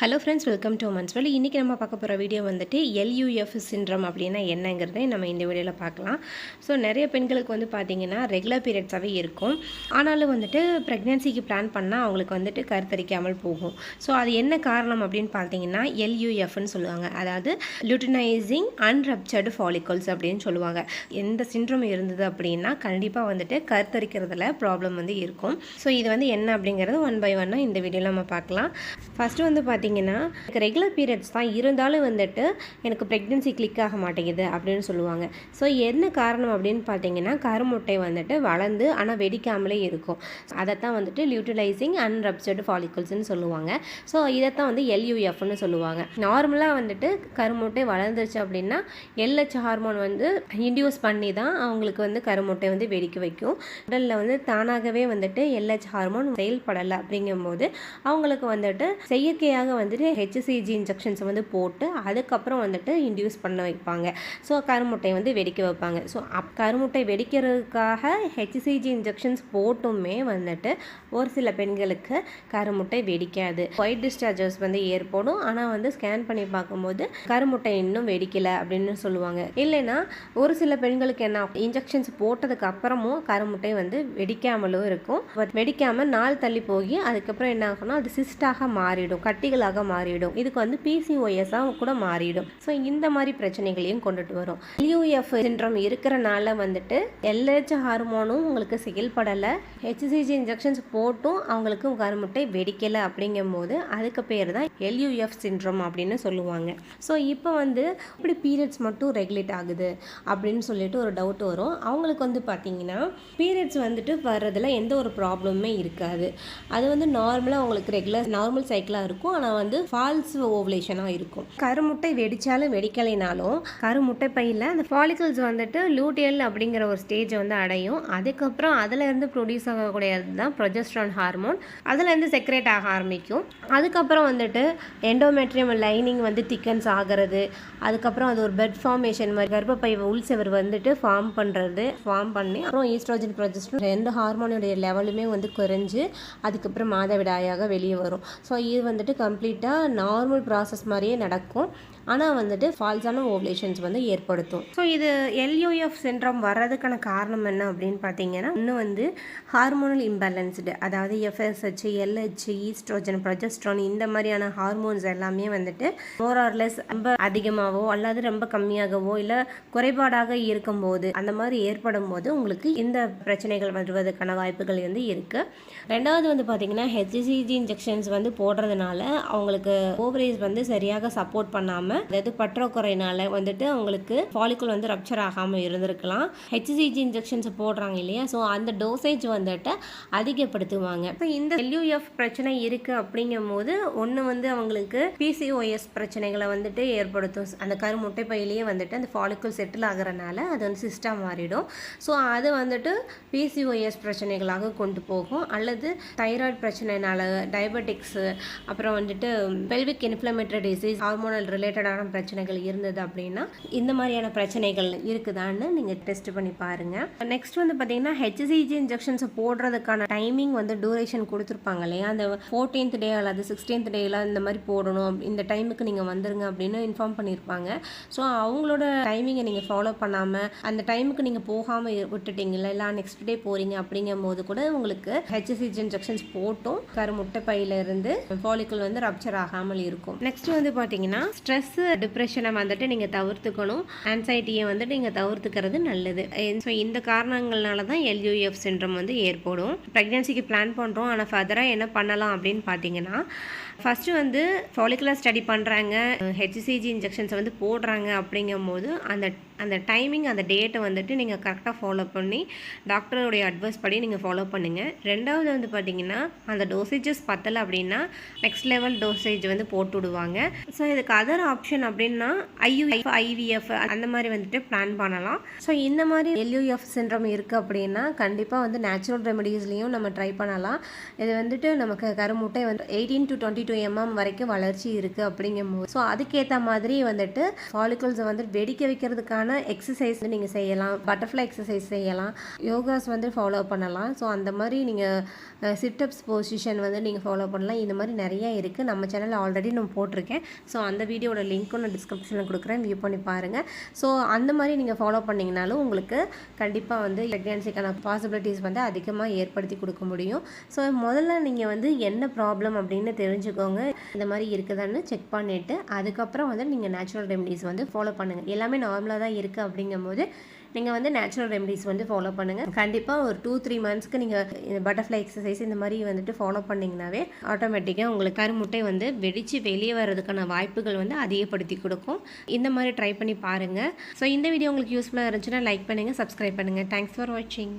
Hello friends welcome to மன்ஸ்வெல் இன்றைக்கி நம்ம பார்க்க போகிற வீடியோ வந்துட்டு எல்யூஎஃப் சின்ரம் அப்படின்னா என்னங்கிறதை நம்ம இந்த வீடியோவில் பார்க்கலாம். ஸோ நிறைய பெண்களுக்கு வந்து பார்த்திங்கன்னா ரெகுலர் பீரியட்ஸாகவே இருக்கும். ஆனாலும் வந்துட்டு ப்ரெக்னென்சிக்கு பிளான் பண்ணால் அவங்களுக்கு வந்துட்டு கருத்தரிக்காமல் போகும். ஸோ அது என்ன காரணம் அப்படின்னு பார்த்தீங்கன்னா எல்யூஎஃப்னு சொல்லுவாங்க. அதாவது லுட்டினைசிங் அன்ரப்சர்டு ஃபாலிகல்ஸ் அப்படின்னு சொல்லுவாங்க. எந்த சின்ரம் இருந்தது அப்படின்னா கண்டிப்பாக வந்துட்டு கருத்தரிக்கிறதுல ப்ராப்ளம் வந்து இருக்கும். ஸோ இது வந்து என்ன அப்படிங்கிறது ஒன் பை ஒன்னாக இந்த வீடியோவில் நம்ம பார்க்கலாம். ஃபஸ்ட்டு வந்து பார்த்திங்கன்னா எனக்கு ரெகுலர் பீரியட்ஸ் தான். இருந்தாலும் வந்துட்டு எனக்கு ப்ரெக்னென்சி கிளிக் ஆக மாட்டேங்குது அப்படின்னு சொல்லுவாங்க. ஸோ என்ன காரணம் அப்படின்னு பார்த்தீங்கன்னா கருமுட்டை வந்துட்டு வளர்ந்து ஆனால் வெடிக்காமலே இருக்கும். அதைத்தான் வந்துட்டு லியூட்டிலைசிங் அன்ரப்சர்டு ஃபாலிகல்ஸ்னு சொல்லுவாங்க. ஸோ இதைத்தான் வந்து எல்யூஎஃப்னு சொல்லுவாங்க. நார்மலாக வந்துட்டு கருமுட்டை வளர்ந்துருச்சு அப்படின்னா எல்ஹெச் ஹார்மோன் வந்து இன்டியூஸ் பண்ணி தான் அவங்களுக்கு வந்து கருமுட்டை வந்து வெடிக்க வைக்கும். உடலில் வந்து தானாகவே வந்துட்டு எல்ஹெச் ஹார்மோன் செயல்படலை அப்படிங்கும்போது அவங்களுக்கு வந்துட்டு செயற்கையாக வந்துட்டு ஹெச்சிசிஜி இன்ஜெக்ஷன்ஸ் வந்து போட்டு அதுக்கப்புறம் வந்துட்டு இன்டியூஸ் பண்ண வைப்பாங்க. ஸோ கருமுட்டையை வந்து வெடிக்க வைப்பாங்க. ஸோ அப் கருமுட்டை வெடிக்கிறதுக்காக ஹெச்சிசிஜி இன்ஜெக்ஷன்ஸ் போட்டுமே வந்துட்டு ஒரு சில பெண்களுக்கு கருமுட்டை வெடிக்காது. ஒயிட் டிஸ்சார்ஜஸ் வந்து ஏற்படும். ஆனால் வந்து ஸ்கேன் பண்ணி பார்க்கும்போது கருமுட்டை இன்னும் வெடிக்கலை அப்படின்னு சொல்லுவாங்க. இல்லைன்னா ஒரு சில பெண்களுக்கு என்ன இன்ஜெக்ஷன்ஸ் போட்டதுக்கு அப்புறமும் கருமுட்டை வந்து வெடிக்காமலும் இருக்கும். பட் வெடிக்காமல் நாள் தள்ளி போய் அதுக்கப்புறம் என்ன ஆகும்னா அது சிஸ்டாக மாறிடும். கட்டிகள் கட்டிகளாக மாறிடும். இதுக்கு வந்து பிசிஓஎஸாக கூட மாறிடும். ஸோ இந்த மாதிரி பிரச்சனைகளையும் கொண்டுட்டு வரும். லியூஎஃப் சின்ரம் இருக்கிறனால வந்துட்டு எல்ஹெச் ஹார்மோனும் உங்களுக்கு செயல்படலை. ஹெச்சிசிஜி இன்ஜெக்ஷன்ஸ் போட்டும் அவங்களுக்கு கருமுட்டை வெடிக்கலை அப்படிங்கும்போது அதுக்கு பேர் தான் எல்யூஎஃப் சின்ரம் அப்படின்னு சொல்லுவாங்க. ஸோ இப்போ வந்து இப்படி பீரியட்ஸ் மட்டும் ரெகுலேட் ஆகுது அப்படின்னு சொல்லிட்டு ஒரு டவுட் வரும். அவங்களுக்கு வந்து பார்த்தீங்கன்னா பீரியட்ஸ் வந்துட்டு வர்றதுல எந்த ஒரு ப்ராப்ளமுமே இருக்காது. அது வந்து நார்மலாக அவங்களுக்கு ரெகுலர் நார்மல் சைக்கிளாக இருக்கும். ஆனால் வந்து ஃபால்ஸ் ஓவலேஷனாக இருக்கும். கருமுட்டை வெடித்தாலும் வெடிக்கலைனாலும் கருமுட்டை பையில் அந்த ஃபாலிகல்ஸ் வந்துட்டு லூட்டியல் அப்படிங்கிற ஒரு ஸ்டேஜை வந்து அடையும். அதுக்கப்புறம் அதுலேருந்து ப்ரொடியூஸ் ஆகக்கூடியது தான் ப்ரொஜெஸ்ட்ரான் ஹார்மோன் அதுலேருந்து செக்ரேட் ஆக ஆரம்பிக்கும். அதுக்கப்புறம் வந்துட்டு எண்டோமெட்ரியம் லைனிங் வந்து திக்கன்ஸ் ஆகிறது. அதுக்கப்புறம் அது ஒரு பெட் ஃபார்மேஷன் மாதிரி கர்ப்பப்பை உள் செவர் வந்துட்டு ஃபார்ம் பண்ணுறது ஃபார்ம் பண்ணி அப்புறம் ஈஸ்ட்ரோஜன் ப்ரொஜெஸ்ட்ரான் ரெண்டு ஹார்மோனுடைய லெவலுமே வந்து குறைஞ்சு அதுக்கப்புறம் மாதவிடாயாக வெளியே வரும். ஸோ இது வந்துட்டு கம்ப்ளீட்டாக நார்மல் ப்ராசஸ் மாதிரியே நடக்கும். ஆனால் வந்துட்டு ஃபால்ஸான ஓவலேஷன்ஸ் வந்து ஏற்படுத்தும். ஸோ இது எல்யூஎஃப் சின்ட்ரம் வர்றதுக்கான காரணம் என்ன அப்படின்னு பார்த்தீங்கன்னா இன்னும் வந்து ஹார்மோனல் இம்பேலன்ஸ்டு அதாவது எஃப்எஸ்ஹெச் எல்ஹெச் ஈஸ்ட்ரோஜன் ப்ரொஜஸ்ட்ரான் இந்த மாதிரியான ஹார்மோன்ஸ் எல்லாமே வந்துட்டு மோரார்லெஸ் ரொம்ப அதிகமாகவோ அல்லது ரொம்ப கம்மியாகவோ இல்லை குறைபாடாக இருக்கும்போது அந்த மாதிரி ஏற்படும் போது உங்களுக்கு இந்த பிரச்சனைகள் வருவதற்கான வாய்ப்புகள் வந்து இருக்குது ரெண்டாவது வந்து பார்த்தீங்கன்னா ஹெச்சிசிஜி இன்ஜெக்ஷன்ஸ் வந்து போடுறதுனால அவங்களுக்கு ஓவரேஜ் வந்து சரியாக சப்போர்ட் பண்ணாமல் அதாவது பற்றாக்குறையினால வந்துட்டு அவங்களுக்கு ஃபாலிக்குள் வந்து ரப்சர் ஆகாமல் இருந்திருக்கலாம். ஹெச்சிசிஜி இன்ஜெக்ஷன்ஸ் போடுறாங்க இல்லையா? ஸோ அந்த டோசேஜ் வந்துட்டு அதிகப்படுத்துவாங்க. இப்போ இந்த எல்யூஎஃப் பிரச்சனை இருக்குது அப்படிங்கும் போது ஒன்று வந்து அவங்களுக்கு பிசிஓஎஸ் பிரச்சனைகளை வந்துட்டு ஏற்படுத்தும். அந்த கரு முட்டை பையிலேயே வந்துட்டு அந்த ஃபாலிக்குள் செட்டில் ஆகிறனால அது வந்து சிஸ்டம் மாறிடும். ஸோ அது வந்துட்டு பிசிஓஎஸ் பிரச்சனைகளாக கொண்டு போகும். அல்லது தைராய்டு பிரச்சனைனால டயபெட்டிக்ஸு அப்புறம் வந்துட்டு pelvic inflammatory disease hormonal related ரிலேட்டடான பிரச்சனைகள் இருந்தது அப்படின்னா இந்த மாதிரியான பிரச்சனைகள் இருக்குதான்னு நீங்கள் டெஸ்ட் பண்ணி பாருங்கள் நெக்ஸ்ட் வந்து பார்த்தீங்கன்னா ஹெச்சிசிஜி இன்ஜெக்ஷன்ஸ் போடுறதுக்கான டைமிங் வந்து டூரேஷன் கொடுத்துருப்பாங்க இல்லையா? அந்த ஃபோர்டீன்த் டே அல்லது சிக்ஸ்டீன்த் டேலாம் இந்த மாதிரி போடணும். இந்த டைமுக்கு நீங்கள் வந்துருங்க அப்படின்னு இன்ஃபார்ம் பண்ணியிருப்பாங்க ஸோ அவங்களோட டைமிங்கை நீங்கள் ஃபாலோ பண்ணாமல் அந்த டைமுக்கு நீங்கள் போகாமல் விட்டுட்டீங்கல்ல இல்லை நெக்ஸ்ட் டே போகிறீங்க அப்படிங்கும் போது கூட உங்களுக்கு ஹெச்சிசிஜி இன்ஜெக்ஷன்ஸ் போட்டும். கருமுட்டை பையிலிருந்து ஃபாலிக்கல் வந்து ரப்சர் ஆகாமல் இருக்கும். நெக்ஸ்ட் வந்து பார்த்தீங்கன்னா ஸ்ட்ரெஸ் ஸ்ட்ரெஸ்ஸு டிப்ரெஷனை வந்துட்டு நீங்கள் தவிர்த்துக்கணும். ஆன்சைட்டியை வந்துட்டு நீங்கள் தவிர்த்துக்கிறது நல்லது. ஸோ இந்த காரணங்கள்னால தான் எல்யூஎஃப் சின்ரம் வந்து ஏற்படும். ப்ரெக்னென்சிக்கு பிளான் பண்ணுறோம் ஆனால் ஃபர்தராக என்ன பண்ணலாம் அப்படின்னு பார்த்தீங்கன்னா ஃபஸ்ட்டு வந்து ஃபாலிகுலர் ஸ்டடி பண்ணுறாங்க ஹெச்சிசிஜி இன்ஜெக்ஷன்ஸை வந்து போடுறாங்க அப்படிங்கும் போது அந்த அந்த டைமிங் அந்த டேட்டை வந்துட்டு நீங்கள் கரெக்டாக ஃபாலோ பண்ணி டாக்டருடைய அட்வைஸ் படி நீங்கள் ஃபாலோ பண்ணுங்கள் ரெண்டாவது வந்து பார்த்தீங்கன்னா அந்த டோசேஜஸ் பத்தலை அப்படின்னா நெக்ஸ்ட் லெவல் டோசேஜ் வந்து போட்டு விடுவாங்க. ஸோ இதுக்கு அதர் ஆப்ஷன் அப்படின்னா ஐயூஎஃப் ஐவிஎஃப் அந்த மாதிரி வந்துட்டு பிளான் பண்ணலாம். ஸோ இந்த மாதிரி எல்யூஎஃப் சின்ரம் இருக்குது அப்படின்னா கண்டிப்பாக வந்து நேச்சுரல் ரெமடிஸ்லேயும் நம்ம ட்ரை பண்ணலாம். இது வந்துட்டு நமக்கு கருமுட்டை வந்து eighteen to twenty two MM வரைக்கும் வளர்ச்சி இருக்குது அப்படிங்கும்போது. ஸோ அதுக்கேற்ற மாதிரி வந்துட்டு ஃபாலிகல்ஸை வந்து வெடிக்க வைக்கிறதுக்கான எக்ஸசைஸ் நீங்கள் செய்யலாம். பட்டர்ஃப்ளை எக்ஸசைஸ் செய்யலாம். யோகாஸ் வந்து ஃபாலோ பண்ணலாம். ஸோ அந்த மாதிரி நீங்கள் சிட்டப்ஸ் பொசிஷன் வந்து நீங்கள் ஃபாலோ பண்ணலாம். இந்த மாதிரி நிறைய இருக்குது நம்ம சேனலில் ஆல்ரெடி நான் போட்டிருக்கேன். ஸோ அந்த வீடியோட லிங்க்கும் நான் டிஸ்கிரிப்ஷனில் கொடுக்குறேன். வியூ பண்ணி பாருங்கள் ஸோ அந்த மாதிரி நீங்கள் ஃபாலோ பண்ணிங்கனாலும் உங்களுக்கு கண்டிப்பாக வந்து ப்ரெக்னென்சிக்கான பாசிபிலிட்டிஸ் வந்து அதிகமாக ஏற்படுத்தி கொடுக்க முடியும். ஸோ முதல்ல நீங்கள் வந்து என்ன ப்ராப்ளம் அப்படின்னு தெரிஞ்சுக்கோங்க இந்த மாதிரி இருக்குதான்னு செக் பண்ணிவிட்டு அதுக்கப்புறம் வந்து நீங்கள் நேச்சுரல் ரெமடிஸ் வந்து ஃபாலோ பண்ணுங்கள் எல்லாமே நார்மலாக தான் இருக்குது அப்படிங்கும்போது நீங்கள் வந்து நேச்சுரல் ரெமடிஸ் வந்து ஃபாலோ பண்ணுங்கள் கண்டிப்பாக ஒரு டூ த்ரீ மந்த்ஸ்க்கு நீங்கள் இந்த பட்டர்ஃப்ளை எக்ஸசைஸ் இந்த மாதிரி வந்துட்டு ஃபாலோ பண்ணிங்கனாவே ஆட்டோமேட்டிக்காக உங்களுக்கு கருமுட்டை வந்து வெடித்து வெளியே வர்றதுக்கான வாய்ப்புகள் வந்து அதிகப்படுத்தி கொடுக்கும். இந்த மாதிரி ட்ரை பண்ணி பாருங்கள் ஸோ இந்த வீடியோ உங்களுக்கு யூஸ்ஃபுல்லாக இருந்துச்சுன்னா லைக் பண்ணுங்கள் சப்ஸ்கிரைப் பண்ணுங்கள் தேங்க்ஸ் ஃபார் வாட்சிங்